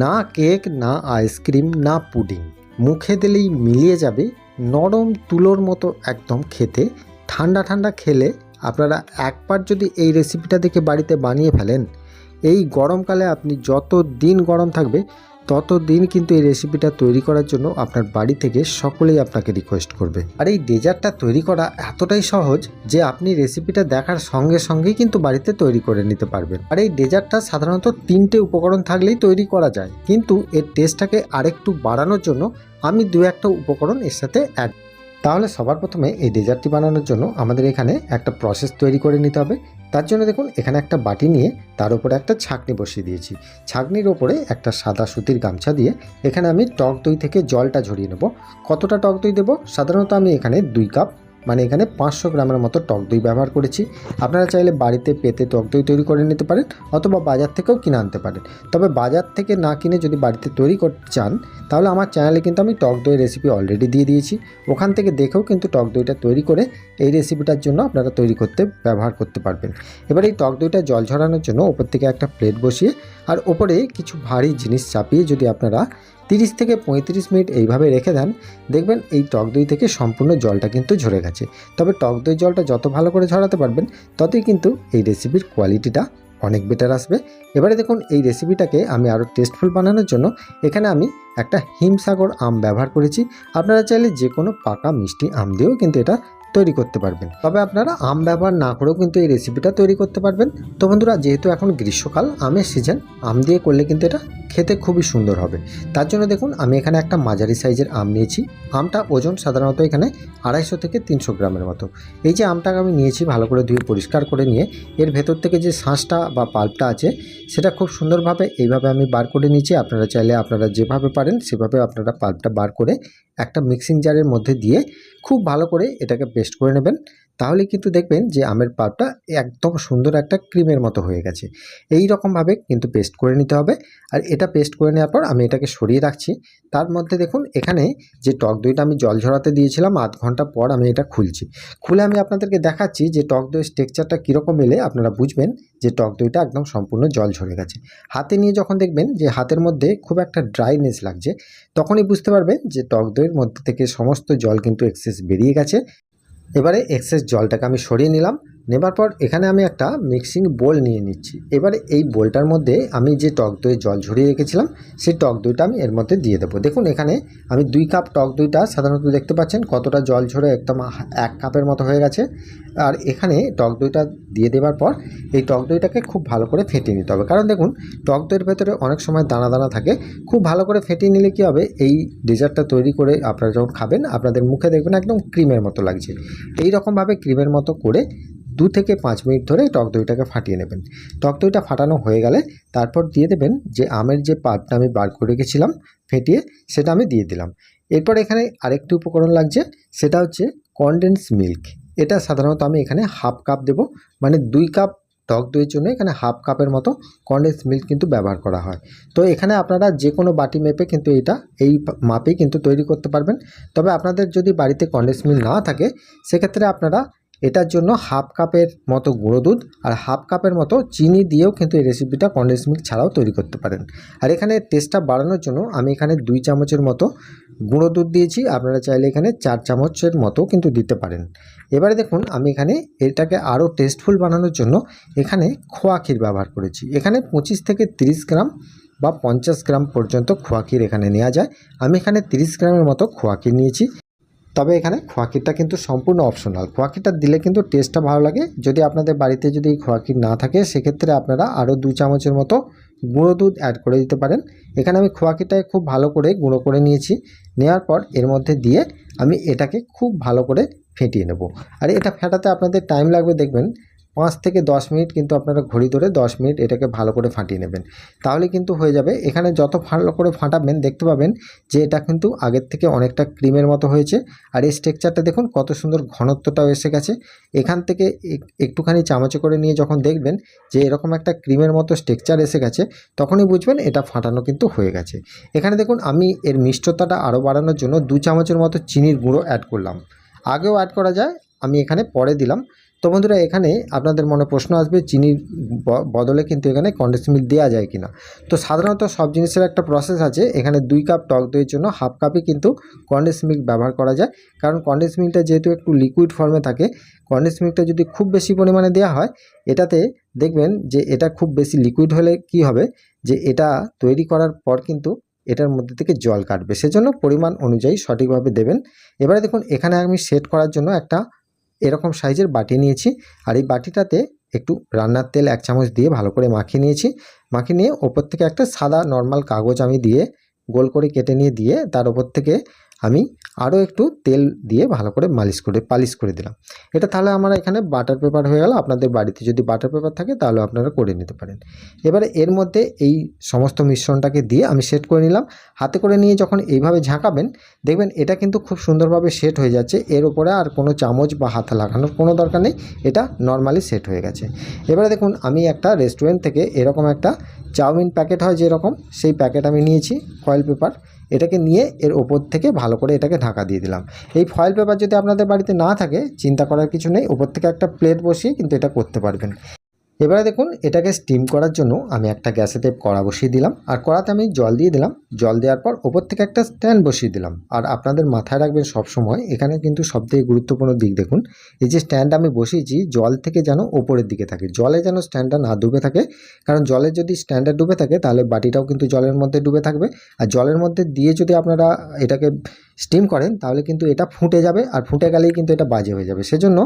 না কেক, না আইসক্রিম, না পুডিং। মুখে দিলেই মিলিয়ে যাবে নরম তুলোর মতো একদম খেতে। ঠান্ডা ঠান্ডা খেলে আপনারা একবার যদি এই রেসিপিটা দেখে বাড়িতে বানিয়ে ফেলেন, এই গরমকালে আপনি যত দিন গরম থাকবে তত দিন কিন্তু এই রেসিপিটা তৈরি করার জন্য আপনার বাড়ি থেকে সকলেই আপনাকে রিকোয়েস্ট করবে। আর এই ডেজার্টটা তৈরি করা এতটাই সহজ যে আপনি রেসিপিটা দেখার সঙ্গে সঙ্গেই কিন্তু বাড়িতে তৈরি করে নিতে পারবেন। আর এই ডেজার্টটা সাধারণত তিনটে উপকরণ থাকলেই তৈরি করা যায়। কিন্তু এর টেস্টটাকে আরেকটু বাড়ানোর জন্য আমি দু একটা উপকরণ এর সাথে অ্যাড তাহলে সবার প্রথমে এই ডেজার্টটি বানানোর জন্য আমাদের এখানে একটা প্রসেস তৈরি করে নিতে হবে। তার জন্য দেখুন, এখানে একটা বাটি নিয়ে তার উপরে একটা ছাঁকনি বসিয়ে দিয়েছি। ছাঁকনির ওপরে একটা সাদা সুতির গামছা দিয়ে এখানে আমি টক দই থেকে জলটা ঝরিয়ে নেব। কতটা টক দই দেবো? সাধারণত আমি এখানে দুই কাপ মানে এখানে পাঁচশো গ্রামের মতো টক দই ব্যবহার করেছি। আপনারা চাইলে বাড়িতে পেতে টক দই তৈরি করে নিতে পারেন অথবা বাজার থেকেও কিনে আনতে পারেন। তবে বাজার থেকে না কিনে যদি বাড়িতে তৈরি করতে চান, তাহলে আমার চ্যানেলে কিন্তু আমি টক দই রেসিপি অলরেডি দিয়ে দিয়েছি। ওখান থেকে দেখেও কিন্তু টক দইটা তৈরি করে এই রেসিপিটার জন্য আপনারা তৈরি করতে, ব্যবহার করতে পারবেন। এবার এই টক দইটা জল ঝরানোর জন্য ওপর থেকে একটা প্লেট বসিয়ে, আর ওপরে কিছু ভারী জিনিস চাপিয়ে যদি আপনারা তিরিশ থেকে পঁয়ত্রিশ মিনিট এইভাবে রেখে দেন, দেখবেন এই টক দই থেকে সম্পূর্ণ জলটা কিন্তু ঝরে গেছে। তবে টক দই জলটা যত ভালো করে ঝরাতে পারবেন, ততই কিন্তু এই রেসিপির কোয়ালিটিটা অনেক বেটার আসবে। এবারে দেখুন, এই রেসিপিটাকে আমি আরও টেস্টফুল বানানোর জন্য এখানে আমি একটা হিমসাগর আম ব্যবহার করেছি। আপনারা চাইলে যে কোনো পাকা মিষ্টি আম দিয়েও কিন্তু এটা তৈরি করতে পারবেন। তবে আপনারা আম ব্যবহার না করেও কিন্তু এই রেসিপিটা তৈরি করতে পারবেন। তো বন্ধুরা, যেহেতু এখন গ্রীষ্মকাল, আমের সিজন আম দিয়ে করলে কিন্তু এটা খেতে খুবই সুন্দর হবে। তার জন্য দেখুন, আমি এখানে একটা মাঝারি সাইজের আম নিয়েছি। আমটা ওজন সাধারণত এখানে আড়াইশো থেকে তিনশো গ্রামের মতো। এই যে আমটাকে আমি নিয়েছি ভালো করে ধুয়ে পরিষ্কার করে নিয়ে, এর ভেতর থেকে যে শাঁসটা বা পাল্পটা আছে, সেটা খুব সুন্দরভাবে এইভাবে আমি বার করে নিয়েছি। আপনারা চাইলে আপনারা যেভাবে পারেন, সেভাবে আপনারা পাল্পটা বার করে একটা মিক্সিং জারের মধ্যে দিয়ে খুব ভালো করে এটাকে পেস্ট করে নেবেন। তাহলে কিন্তু দেখবেন যে আমের পাল্পটা একদম সুন্দর একটা ক্রিমের মতো হয়ে গেছে। এই রকমভাবে কিন্তু পেস্ট করে নিতে হবে। আর এটা পেস্ট করে নেওয়ার পর আমি এটাকে সরিয়ে রাখছি। তার মধ্যে দেখুন, এখানে যে টক দইটা আমি জল ঝরাতে দিয়েছিলাম, আধ ঘণ্টা পর আমি এটা খুলছি। খুলে আমি আপনাদেরকে দেখাচ্ছি যে টক দইয়ের টেক্সচারটা কীরকম এলে আপনারা বুঝবেন যে টক দইটা একদম সম্পূর্ণ জল ঝরে গেছে। হাতে নিয়ে যখন দেখবেন যে হাতের মধ্যে খুব একটা ড্রাইনেস লাগছে, তখনই বুঝতে পারবেন যে টক দইয়ের মধ্যে থেকে সমস্ত জল কিন্তু এক্সেস বেরিয়ে গেছে। এবারে এক্সেস জলটাকে আমি সরিয়ে নিলাম। নেবার পর এখানে আমি একটা মিক্সিং বোল নিয়ে নিচ্ছি। এবারে এই বোলটার মধ্যে আমি যে টক দই জল ঝরিয়ে রেখেছিলাম, সেই টক দইটা আমি এর মধ্যে দিয়ে দেবো। দেখুন, এখানে আমি দুই কাপ টক দইটা সাধারণত দেখতে পাচ্ছেন, কতটা জল ঝরে একদম এক কাপের মতো হয়ে গেছে। আর এখানে টক দইটা দিয়ে দেওয়ার পর এই টক দইটাকে খুব ভালো করে ফেটিয়ে নিতে হবে। কারণ দেখুন, টক দইয়ের ভেতরে অনেক সময় দানা দানা থাকে। খুব ভালো করে ফেটিয়ে নিলে কী হবে, এই ডেজার্টটা তৈরি করে আপনারা যখন খাবেন, আপনাদের মুখে দেখবেন একদম ক্রিমের মতো লাগছে। এই রকমভাবে ক্রিমের মতো করে দু থেকে পাঁচ মিনিট ধরে টক দইটাকে ফাটিয়ে নেবেন। টক দইটা ফাটানো হয়ে গেলে তারপর দিয়ে দেবেন যে আমের যে পাল্পটা আমি বার করে রেখেছিলাম, ফেটিয়ে সেটা আমি দিয়ে দিলাম। এরপর এখানে আরেকটি উপকরণ লাগছে, সেটা হচ্ছে কনডেন্স মিল্ক এটা সাধারণত আমি এখানে হাফ কাপ দেব মানে দুই কাপ টক দইয়ের জন্য এখানে হাফ কাপের মতো কনডেন্স মিল্ক কিন্তু ব্যবহার করা হয়। তো এখানে আপনারা যে কোনো বাটি মেপে কিন্তু এটা, এই মাপেই কিন্তু তৈরি করতে পারবেন। তবে আপনাদের যদি বাড়িতে কনডেন্স মিল্ক না থাকে, সেক্ষেত্রে আপনারা এটার জন্য হাফ কাপের মতো গুঁড়ো দুধ আর হাফ কাপের মতো চিনি দিয়েও কিন্তু এই রেসিপিটা কনডেন্স মিল্ক ছাড়াও তৈরি করতে পারেন। আর এখানে টেস্টটা বাড়ানোর জন্য আমি এখানে দুই চামচের মতো গুঁড়ো দুধ দিয়েছি। আপনারা চাইলে এখানে চার চামচের মতো কিন্তু দিতে পারেন। এবারে দেখুন, আমি এখানে এটাকে আরও টেস্টফুল বানানোর জন্য এখানে খোয়া ক্ষীর ব্যবহার করেছি। এখানে পঁচিশ থেকে তিরিশ গ্রাম বা পঞ্চাশ গ্রাম পর্যন্ত খোয়া ক্ষীর এখানে নেওয়া যায়। আমি এখানে তিরিশ গ্রামের মতো খোয়া ক্ষীর নিয়েছি। তবে এখানে খোয়াকিরটা কিন্তু সম্পূর্ণ অপশনাল খোয়াকিরটা দিলে কিন্তু টেস্টটা ভালো লাগে। যদি আপনাদের বাড়িতে যদি এই খোয়াকির না থাকে, সেক্ষেত্রে আপনারা আরও দু চামচের মতো গুঁড়ো দুধ অ্যাড করে দিতে পারেন। এখানে আমি খোয়াকিটায় খুব ভালো করে গুঁড়ো করে নিয়েছি। নেওয়ার পর এর মধ্যে দিয়ে আমি এটাকে খুব ভালো করে ফেটিয়ে নেব। আর এটা ফেটাতে আপনাদের টাইম লাগবে, দেখবেন পাঁচ থেকে দশ মিনিট কিন্তু আপনারা ঘড়ি ধরে দশ মিনিট এটাকে ভালো করে ফাটিয়ে নেবেন। তাহলে কিন্তু হয়ে যাবে। এখানে যত ভালো করে ফাটাবেন, দেখতে পাবেন যে এটা কিন্তু আগের থেকে অনেকটা ক্রিমের মতো হয়েছে। আর এই স্ট্রাকচারটা দেখুন, কত সুন্দর ঘনত্বটাও এসে গেছে। এখান থেকে এক- একটুখানি চামচে করে নিয়ে যখন দেখবেন যে এরকম একটা ক্রিমের মতো স্ট্রাকচার এসে গেছে, তখনই বুঝবেন এটা ফাটানো কিন্তু হয়ে গেছে। এখানে দেখুন, আমি এর মিষ্টতাটা আরও বাড়ানোর জন্য দু চামচের মতো চিনির গুঁড়ো অ্যাড করলাম। আগেও অ্যাড করা যায়, আমি এখানে পরে দিলাম। তো বন্ধুরা, এখানে আপনাদের মনে প্রশ্ন আসবে, চিনির বদলে কিন্তু এখানে কন্ডেন্স মিল্ক দেওয়া যায় কিনা। তো সাধারণত সব জিনিসের একটা প্রসেস আছে, এখানে দুই কাপ টক দইয়ের জন্য হাফ কাপই কিন্তু কন্ডেন্স মিল্ক ব্যবহার করা যায়। কারণ কন্ডেন্স মিল্কটা যেহেতু একটু লিকুইড ফর্মে থাকে কন্ডেন্স মিল্কটা যদি খুব বেশি পরিমাণে দেওয়া হয়, এটাতে দেখবেন যে এটা খুব বেশি লিকুইড হলে কি হবে? যে এটা তৈরি করার পর কিন্তু এটার মধ্যে থেকে জল কাটবে। সেজন্য পরিমাণ অনুযায়ী সঠিকভাবে দেবেন। এবারে দেখুন, এখানে আমি সেট করার জন্য একটা এরকম সাইজের বাটি নিয়েছি। আর এই বাটিটাতে একটু রান্নার তেল এক চামচ দিয়ে ভালো করে মাখিয়ে নিয়েছি। মাখিয়ে নিয়ে ওপর থেকে একটা সাদা নর্মাল কাগজ আমি দিয়ে গোল করে কেটে নিয়ে দিয়ে তার ওপর থেকে আমি আরও একটু তেল দিয়ে ভালো করে মালিশ করে, পালিশ করে দিলাম। এটা তাহলে আমার এখানে বাটার পেপার হয়ে গেল। আপনাদের বাড়িতে যদি বাটার পেপার থাকে তাহলে আপনারা করে নিতে পারেন। এবারে এর মধ্যে এই সমস্ত মিশ্রণটাকে দিয়ে আমি সেট করে নিলাম। হাতে করে নিয়ে যখন এইভাবে ঝাঁকাবেন, দেখবেন এটা কিন্তু খুব সুন্দরভাবে সেট হয়ে যাচ্ছে। এর উপরে আর কোনো চামচ বা হাতে লাগানোর কোনো দরকার নেই। এটা নর্মালি সেট হয়ে গেছে। এবারে দেখুন, আমি একটা রেস্টুরেন্ট থেকে এরকম একটা চাউমিন প্যাকেট হয় যেরকম। সেই প্যাকেট আমি নিয়েছি কয়েল পেপার এটাকে নিয়ে এর ওপর থেকে ভালো করে এটাকে ঢাকা দিয়ে দিলাম। এই ফয়েল পেপার যদি আপনাদের বাড়িতে না থাকে, চিন্তা করার কিছু নেই, ওপর থেকে একটা প্লেট বসিয়ে কিন্তু এটা করতে পারবেন। এবারে দেখুন, এটাকে স্টিম করার জন্য আমি একটা গ্যাসেতে কড়া বসিয়ে দিলাম। আর কড়াতে আমি জল দিয়ে দিলাম। জল দেওয়ার পর ওপর থেকে একটা স্ট্যান্ড বসিয়ে দিলাম। আর আপনাদের মাথায় রাখবেন সব সময় এখানে কিন্তু সবথেকে গুরুত্বপূর্ণ দিক দেখুন। এই যে স্ট্যান্ড আমি বসিয়েছি, জল থেকে যেন ওপরের দিকে থাকে। জলে যেন স্ট্যান্ডটা না ডুবে থাকে। কারণ জলে যদি স্ট্যান্ডটা ডুবে থাকে, তাহলে বাটিটাও কিন্তু জলের মধ্যে ডুবে থাকবে। আর জলের মধ্যে দিয়ে যদি আপনারা এটাকে স্টিম করেন, তাহলে কিন্তু এটা ফুটে যাবে আর ফুটে গেলেই কিন্তু এটা বাজে হয়ে যাবে। সেজন্য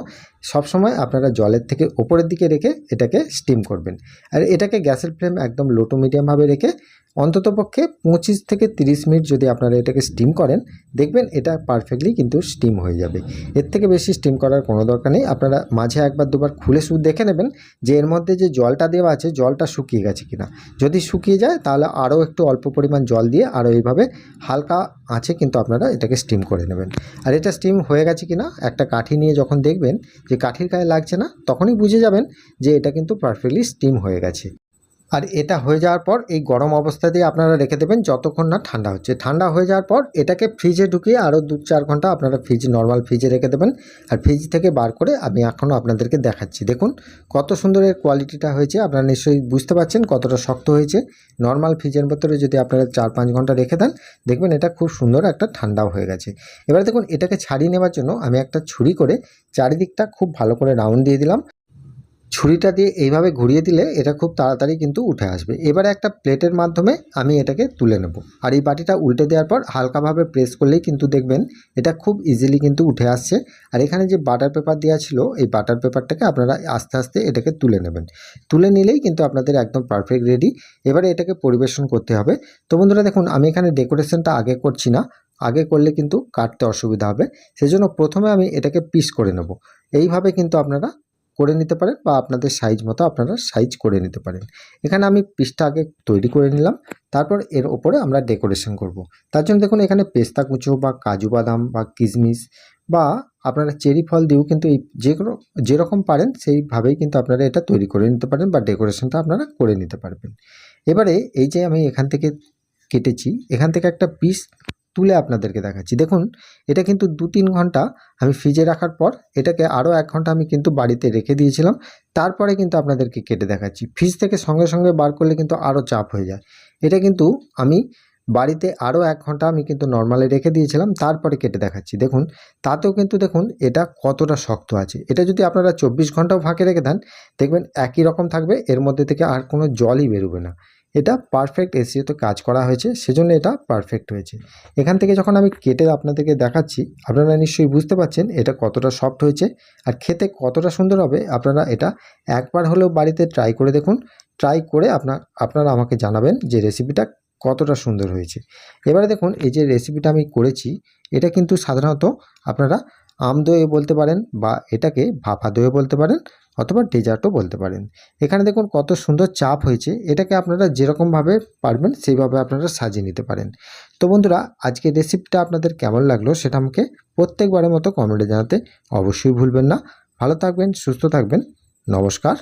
সবসময় আপনারা জলের থেকে ওপরের দিকে রেখে এটাকে স্টিম করবেন। আর এটাকে গ্যাসের ফ্লেম একদম লোটো মিডিয়ামভাবে রেখে অন্ততপক্ষে পঁচিশ থেকে তিরিশ মিনিট যদি আপনারা এটাকে স্টিম করেন, দেখবেন এটা পারফেক্টলি কিন্তু স্টিম হয়ে যাবে। এর থেকে বেশি স্টিম করার কোনো দরকার নেই। আপনারা মাঝে একবার দুবার খুলে শুধু দেখে নেবেন যে এর মধ্যে যে জলটা দেওয়া আছে, জলটা শুকিয়ে গেছে কিনা। যদি শুকিয়ে যায়, তাহলে আরও একটু অল্প পরিমাণ জল দিয়ে আরও এইভাবে হালকা আছে কিন্তু আপনারা এটাকে স্টিম করে নেবেন। আর এটা স্টিম হয়ে গেছে কিনা, একটা কাঠি নিয়ে যখন দেখবেন যে কাঠির গায়ে লাগছে না, তখনই বুঝে যাবেন যে এটা কিন্তু পারফেক্টলি স্টিম হয়ে গেছে। আর এটা হয়ে যাওয়ার পর এই গরম অবস্থাতেই আপনারা রেখে দেবেন যতক্ষণ না ঠান্ডা হচ্ছে। ঠান্ডা হয়ে যাওয়ার পর এটাকে ফ্রিজে ঢুকিয়ে আরও দু চার ঘণ্টা আপনারা ফ্রিজ নর্মাল ফ্রিজে রেখে দেবেন। আর ফ্রিজ থেকে বার করে আমি এখনও আপনাদেরকে দেখাচ্ছি। দেখুন কত সুন্দর এর কোয়ালিটিটা হয়েছে। আপনারা নিশ্চয়ই বুঝতে পারছেন কতটা শক্ত হয়েছে। নর্মাল ফ্রিজের ভেতরে যদি আপনারা চার পাঁচ ঘণ্টা রেখে দেন, দেখবেন এটা খুব সুন্দর একটা ঠান্ডাও হয়ে গেছে। এবার দেখুন এটাকে ছাড়িয়ে নেওয়ার জন্য আমি একটা ছুরি করে চারিদিকটা খুব ভালো করে রাউন্ড দিয়ে দিলাম। ছুরিটা দিয়ে এইভাবে ঘুরিয়ে দিলে এটা খুব তাড়াতাড়ি কিন্তু উঠে আসবে। এবারে একটা প্লেটের মাধ্যমে আমি এটাকে তুলে নেব। আর এই বাটিটা উল্টে দেওয়ার পর হালকাভাবে প্রেস করলেই কিন্তু দেখবেন এটা খুব ইজিলি কিন্তু উঠে আসছে। আর এখানে যে বাটার পেপার দেওয়া ছিল, এই বাটার পেপারটাকে আপনারা আস্তে আস্তে এটাকে তুলে নেবেন। তুলে নিলেই কিন্তু আপনাদের একদম পারফেক্ট রেডি এবারে এটাকে পরিবেশন করতে হবে। তো বন্ধুরা দেখুন, আমি এখানে ডেকোরেশনটা আগে করছি না। আগে করলে কিন্তু কাটতে অসুবিধা হবে। সেজন্য প্রথমে আমি এটাকে পিস করে নেব। এইভাবে কিন্তু আপনারা করে নিতে পারেন বা আপনাদের সাইজ মতো আপনারা সাইজ করে নিতে পারেন এখানে আমি পিসটা আগে তৈরি করে নিলাম, তারপর এর ওপরে আমরা ডেকোরেশন করব। তার জন্য দেখুন এখানে পেস্তা কুচো বা কাজু বাদাম বা কিশমিশ বা আপনারা চেরি ফল দিয়েও কিন্তু এই যে কোনো যেরকম পারেন সেইভাবেই কিন্তু আপনারা এটা তৈরি করে নিতে পারেন বা ডেকোরেশনটা আপনারা করে নিতে পারবেন এবারে এই যে আমি এখান থেকে কেটেছি, এখান থেকে একটা পিস তুলে আপনাদেরকে দেখাচ্ছি। দেখুন, এটা কিন্তু দু তিন ঘণ্টা আমি ফ্রিজে রাখার পর এটাকে আরও এক ঘণ্টা আমি কিন্তু বাড়িতে রেখে দিয়েছিলাম। তারপরে কিন্তু আপনাদেরকে কেটে দেখাচ্ছি। ফ্রিজ থেকে সঙ্গে সঙ্গে বার করলে কিন্তু আরও চাপ হয়ে যায়। এটা কিন্তু আমি বাড়িতে আরও এক ঘণ্টা আমি কিন্তু নর্মালি রেখে দিয়েছিলাম, তারপরে কেটে দেখাচ্ছি। দেখুন, তাতেও কিন্তু দেখুন, এটা কতটা শক্ত আছে। এটা যদি আপনারা চব্বিশ ঘন্টাও ফাঁকে রেখে দেন, দেখবেন একই রকম থাকবে, এর মধ্যে থেকে আর কোনো জলই বেরোবে না। এটা পারফেক্ট এসিওতে কাজ করা হয়েছে, সেজন্য এটা পারফেক্ট হয়েছে। এখান থেকে যখন আমি কেটে আপনাদেরকে দেখাচ্ছি, আপনারা নিশ্চয়ই বুঝতে পারছেন এটা কতটা সফট হয়েছে আর খেতে কতটা সুন্দর হবে। আপনারা এটা একবার হলেও বাড়িতে ট্রাই করে দেখুন। ট্রাই করে আপনার, আপনারা আমাকে জানাবেন যে রেসিপিটা কতটা সুন্দর হয়েছে। এবারে দেখুন, এই যে রেসিপিটা আমি করেছি, এটা কিন্তু সাধারণত আপনারা আম দইয়ে বলতে পারেন বা এটাকে ভাপা দইয়ে বলতে পারেন অথবা ডেজার্টও বলতে পারেন। এখানে দেখুন কত সুন্দর চাপ হয়েছে, এটাকে আপনারা যেরকমভাবে পারবেন সেইভাবে আপনারা সাজিয়ে নিতে পারেন। তো বন্ধুরা আজকে রেসিপিটা আপনাদের কেমন লাগল সেটা আমাকে প্রত্যেকবারের মতো কমেন্টে জানাতে অবশ্যই ভুলবেন না। ভালো থাকবেন, সুস্থ থাকবেন, নমস্কার।